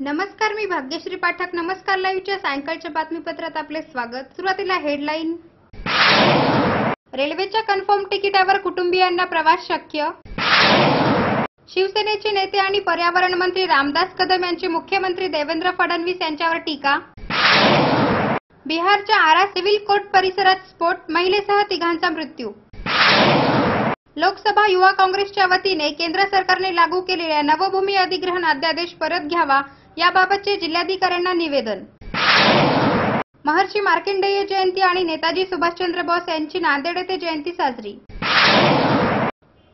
नमस्कार मी भाग्यश्री पाठक. नमस्कार लाईव्हच्या सायंकाळच्या बातमीपत्रात आपले स्वागत. सुरुवातीला हेडलाईन. रेल्वेच्या कन्फर्म तिकिटावर कुटुंबियांना प्रवास शक्य? शिवसेनेचे नेते आणि पर्यावरण मंत्री रामदास कदम यांची मुख्यमंत्री देवेंद्र फडणवीस यांच्यावर टीका? बिहारच्या आरा सिव्हिल कोर्ट परिसरात स्फोट महिलेसह तिघांचा मृत्यू. लोकसभा युवा काँग्रेसच्या वतीने केंद्र सरकारने लागू केलेल्या नवभूमी अधिग्रहण अध्यादेश परत घ्यावा याबाबतचे जिल्हाधिकाऱ्यांना निवेदन. महर्षी मार्कंडेय जयंती आणि नेताजी सुभाषचंद्र बोस यांची नांदेड येथे जयंती साजरी.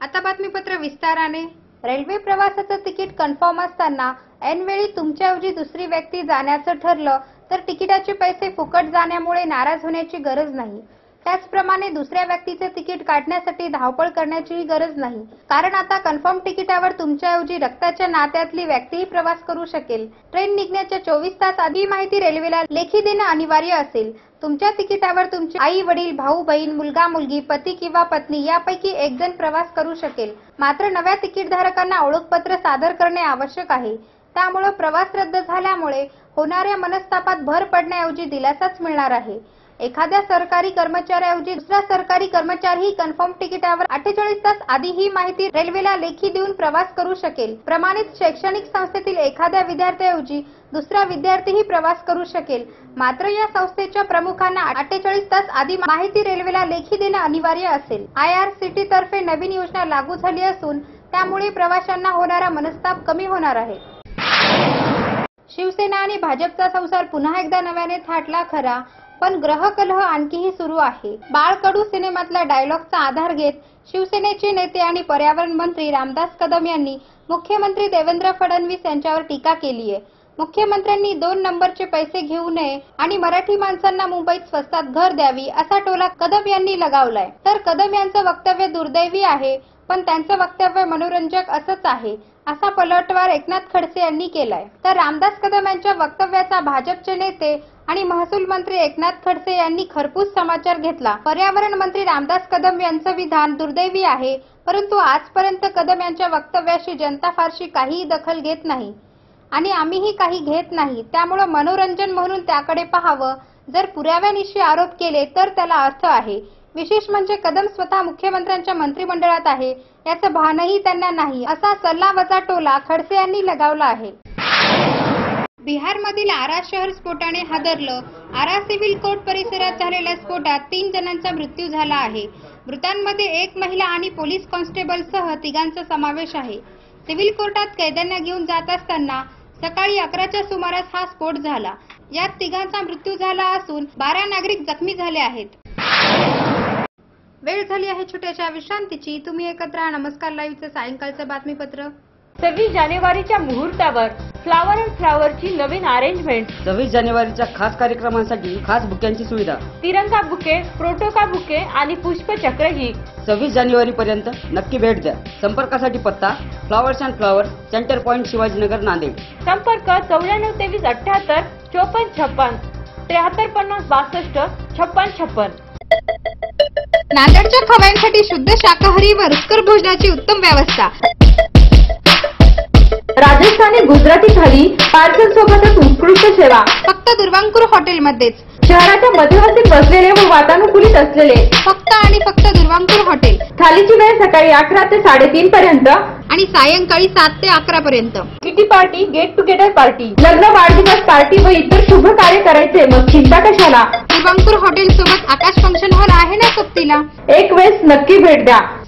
आता बातमीपत्र विस्ताराने. रेल्वे प्रवासाचं तिकीट कन्फर्म असताना ऐनवेळी तुमच्याऐवजी दुसरी व्यक्ती जाण्याचं ठरलं तर तिकिटाचे पैसे फुकट जाण्यामुळे नाराज होण्याची गरज नाही. त्याचप्रमाणे दुसऱ्या व्यक्तीचे तिकीट काढण्यासाठी धावपळ करण्याचीही गरज नाही. कारण आता कन्फर्म तिकिटावर तुमच्याऐवजी रक्ताच्या नात्यातली व्यक्तीही प्रवास करू शकेल. ट्रेन निघण्याच्या चोवीस तास आधी माहिती रेल्वेला लेखी देणं अनिवार्य असेल. तुमच्या तिकिटावर तुमचे आई वडील भाऊ बहीण मुलगा मुलगी पती किंवा पत्नी यापैकी एक जण प्रवास करू शकेल. मात्र नव्या तिकीटधारकांना ओळखपत्र सादर करणे आवश्यक आहे. त्यामुळे प्रवास रद्द झाल्यामुळे होणाऱ्या मनस्तापात भर पडण्याऐवजी दिलासाच मिळणार आहे. एखाद्या सरकारी कर्मचाऱ्याऐवजी दुसरा सरकारी कर्मचारीही कन्फर्म तिकिटावर अठ्ठेचाळीस तास आधी ही माहिती रेल्वेला लेखी देऊन प्रवास करू शकेल. प्रमाणित शैक्षणिक संस्थेतील एखाद्या विद्यार्थ्याऐवजी दुसरा विद्यार्थीही प्रवास करू शकेल. मात्र या संस्थेच्या प्रमुखांना अठ्ठेचाळीस तास आधी माहिती रेल्वेला लेखी देणं अनिवार्य असेल. आय आर सी टी तर्फे नवीन योजना लागू झाली असून त्यामुळे प्रवाशांना होणारा मनस्ताप कमी होणार आहे. शिवसेना आणि भाजपचा संसार पुन्हा एकदा नव्याने थाटला खरा. पण ग्रहकलह आणखीही सुरू आहे. बाळकडू सिनेमातल्या डायलॉगचा आधार घेत शिवसेनेचे नेते आणि पर्यावरण मंत्री रामदास कदम यांनी मुख्यमंत्री देवेंद्र फडणवीस यांच्यावर टीका केली आहे. मुख्यमंत्र्यांनी दोन नंबरचे पैसे घेऊ नये आणि मराठी माणसांना मुंबईत स्वस्तात घर द्यावी असा टोला कदम यांनी लगावलाय. तर कदम यांचं वक्तव्य दुर्दैवी आहे पण त्यांचं वक्तव्य मनोरंजक असंच आहे असा पलटवार एकनाथ खडसे यांनी केलाय. तर रामदास कदम यांच्या वक्तव्याचा भाजपचे नेते आणि महसूल मंत्री एकनाथ खडसे यांनी खरपूस समाचार घेतला. पर्यावरण मंत्री रामदास कदम यांचं विधान दुर्दैवी आहे परंतु आजपर्यंत कदम यांच्या वक्तव्याशी जनता फारशी काहीही दखल घेत नाही. आणि आम्हीही काही घेत नाही. त्यामुळं मनोरंजन म्हणून त्याकडे पाहावं. जर पुराव्यानिशी आरोप केले तर त्याला अर्थ आहे. विशेष म्हणजे कदम स्वतः मुख्यमंत्र्यांच्या मंत्रिमंडळात आहे. याचं भानही त्यांना नाही. असा सल्ला वजा टोला खडसे यांनी लगावला आहे. बिहारमधील आरा शहर स्फोटाने हादरलं. आरा सिव्हिल कोर्ट परिसरात झालेल्या स्फोटात तीन जणांचा मृत्यू झाला आहे. मृतांमध्ये एक महिला आणि पोलीस कॉन्स्टेबलसह तिघांचा समावेश आहे. सिव्हिल कोर्टात कैद्यांना घेऊन जात असताना सकाळी अकराच्या सुमारास हा स्फोट झाला. यात तिघांचा मृत्यू झाला असून बारा नागरिक जखमी झाले आहेत. वेळ झाली आहे छोट्याशा विश्रांतीची. तुम्ही एकत्र नमस्कार. लाईव्हचं सायंकाळचं बातमीपत्र. सव्वीस जानेवारीच्या मुहूर्तावर फ्लावर अँड फ्लावरची नवीन अरेंजमेंट सव्वीस जानेवारीच्या खास कार्यक्रमांसाठी खास बुक्यांची सुविधा. तिरंगा बुके प्रोटोका बुके आणि पुष्पचक्र ही सव्वीस जानेवारी पर्यंत नक्की भेट द्या. संपर्कासाठी पत्ता flowers and flower centre point Shivajinagar Nanded. संपर्क चौऱ्याण्णव तेवीस अठ्याहत्तर चोपन्न छप्पन. त्र्याहत्तर पन्नास बासष्ट छप्पन छप्पन. नांदेडच्या खव्यांसाठी शुद्ध शाकाहारी व रुचकर भोजनाची उत्तम व्यवस्था. राजस्थानी गुजराती थाली पार्सल सोबतच उत्कृष्ट सेवा. फक्त दुर्वांकुर हॉटेलमध्येच. शहराच्या मध्यवर्ती बसलेले व वातानुकूलित असलेले. फक्त आणि फक्त दुर्वांकुर हॉटेल. थालीची वेळ सकाळी अकरा ते साडेतीन पर्यंत. आणि सायंकाळी सात ते अकरा पर्यंत. Kitty party get together party. लग्न वाढदिवस पार्टी व इतर शुभ कार्य करायचे. मग चिंता कशाला? दुर्वांकुर हॉटेल सोबत आकाश फंक्शन हॉल आहे ना सोबतीला एक वेळेस नक्की भेट द्या.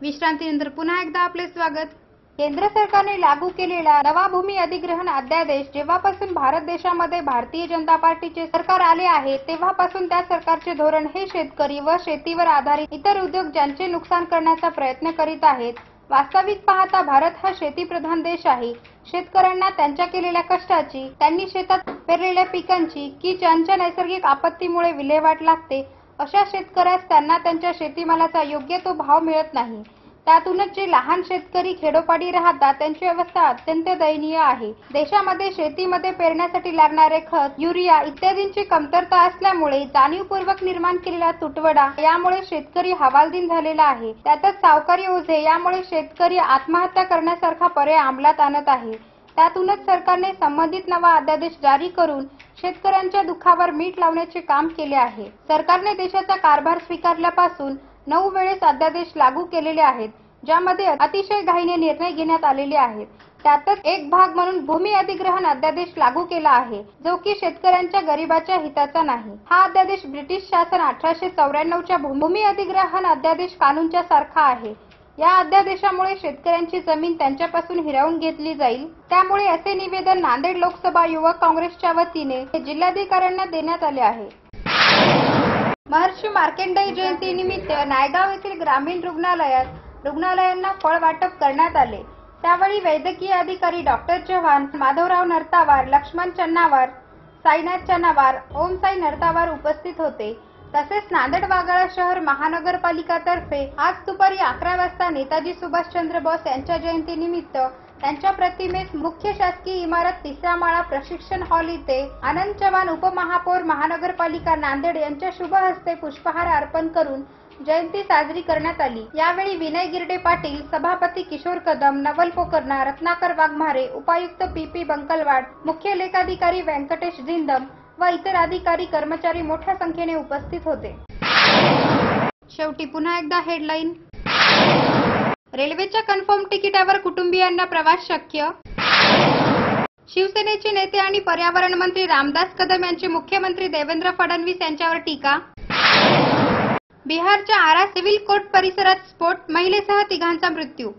विश्रांतीनंतर पुन्हा एकदा आपले स्वागत. केंद्र सरकारने लागू केलेला नवा भूमी अधिग्रहण अध्यादेश जेव्हापासून भारत देशामध्ये भारतीय जनता पार्टीचे सरकार आले आहे तेव्हापासून त्या सरकारचे धोरण हे शेतकरी व शेतीवर आधारित इतर उद्योग ज्यांचे नुकसान करण्याचा प्रयत्न करीत आहेत. वास्तविक पाहता भारत हा शेतीप्रधान देश आहे. शेतकऱ्यांना त्यांच्या केलेल्या कष्टाची त्यांनी शेतात पेरलेल्या पिकांची की ज्यांच्या नैसर्गिक आपत्तीमुळे विल्हेवाट लागते अशा शेतकऱ्यास त्यांना त्यांच्या शेतीमालाचा योग्य तो भाव मिळत नाही. त्यातूनच जे लहान शेतकरी खेडोपाडी राहतात त्यांची अवस्था अत्यंत दयनीय आहे. देशामध्ये शेतीमध्ये पेरण्यासाठी लागणारे खत युरिया इत्यादींची कमतरता असल्यामुळे जाणीवपूर्वक निर्माण केलेला तुटवडा यामुळे शेतकरी हवालदिन झालेला आहे. त्यातच सावकारी ओझे यामुळे शेतकरी आत्महत्या करण्यासारखा पर्याय अंमलात आणत आहे. त्यातूनच सरकारने संबंधित नवा अध्यादेश जारी करून शेतकऱ्यांच्या दुःखावर मीठ लावण्याचे काम केले आहे. सरकारने देशाचा कारभार स्वीकारल्यापासून नऊ वेळेस अध्यादेश लागू केलेले आहेत ज्यामध्ये अतिशय घाईने निर्णय घेण्यात आलेले आहेत. त्यातच एक भाग म्हणून भूमी अधिग्रहण अध्यादेश लागू केला आहे जो की शेतकऱ्यांच्या गरिबाच्या हिताचा नाही. हा अध्यादेश ब्रिटिश शासन अठराशे चौऱ्याण्णवच्या भूमी अधिग्रहण अध्यादेश कानूनच्या सारखा आहे. या अध्यादेशामुळे शेतकऱ्यांची जमीन त्यांच्यापासून हिरावून घेतली जाईल. त्यामुळे असे निवेदन नांदेड लोकसभा युवक काँग्रेसच्या वतीने जिल्हाधिकाऱ्यांना देण्यात आले आहे. महर्षी मार्केंडाई जयंती निमित्त नायगाव येथील ग्रामीण रुग्णालयात रुग्णालयांना फळ वाटप करण्यात आले. त्यावेळी वैद्यकीय अधिकारी डॉक्टर चव्हाण माधवराव नरतावार लक्ष्मण चन्नावार साईनाथ चन्नावार ओम साई नरतावार उपस्थित होते. तसेच नांदेड वाघाळा शहर महानगरपालिकातर्फे आज दुपारी अकरा वाजता नेताजी सुभाषचंद्र बोस यांच्या जयंतीनिमित्त त्यांच्या प्रतिमेस मुख्य शासकीय इमारत तिसरा माळा प्रशिक्षण हॉल इथे आनंद चव्हाण उपमहापौर महानगरपालिका नांदेड यांच्या शुभ हस्ते पुष्पहार अर्पण करून जयंती साजरी करण्यात आली. यावेळी विनय गिरडे पाटील सभापती किशोर कदम नवल पोकरणा रत्नाकर वाघमारे उपायुक्त पी पी बंकलवाड मुख्य लेखाधिकारी व्यंकटेश जिंदम व इतर अधिकारी कर्मचारी मोठ्या संख्येने उपस्थित होते. शेवटी पुन्हा एकदा हेडलाईन रेल्वेच्या कन्फर्म तिकिटावर कुटुंबियांना प्रवास शक्य? शिवसेनेचे नेते आणि पर्यावरण मंत्री रामदास कदम यांची मुख्यमंत्री देवेंद्र फडणवीस यांच्यावर टीका? बिहारच्या आरा सिव्हिल कोर्ट परिसरात स्फोट महिलेसह तिघांचा मृत्यू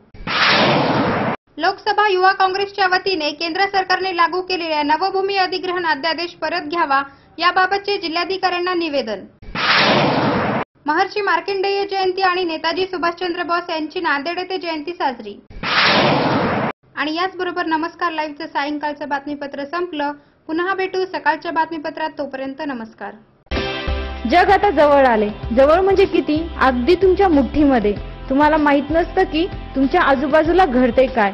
लोकसभा युवा काँग्रेसच्या वतीने केंद्र सरकारने लागू केलेल्या नवभूमी अधिग्रहण अध्यादेश परत घ्यावा याबाबतचे जिल्हाधिकाऱ्यांना निवेदन. महर्षी मार्कंडेय जयंती आणि नेताजी सुभाषचंद्र बोस यांची नांदेड येथे जयंती साजरी. आणि याचबरोबर नमस्कार लाईव्हचं सायंकाळचं बातमीपत्र संपलं. पुन्हा भेटू सकाळच्या बातमीपत्रात. तोपर्यंत नमस्कार. जग आता जवळ आले. जवळ म्हणजे किती? अगदी तुमच्या मुठ्ठीमध्ये. तुम्हाला माहीत नसतं की तुमच्या आजूबाजूला घडते काय.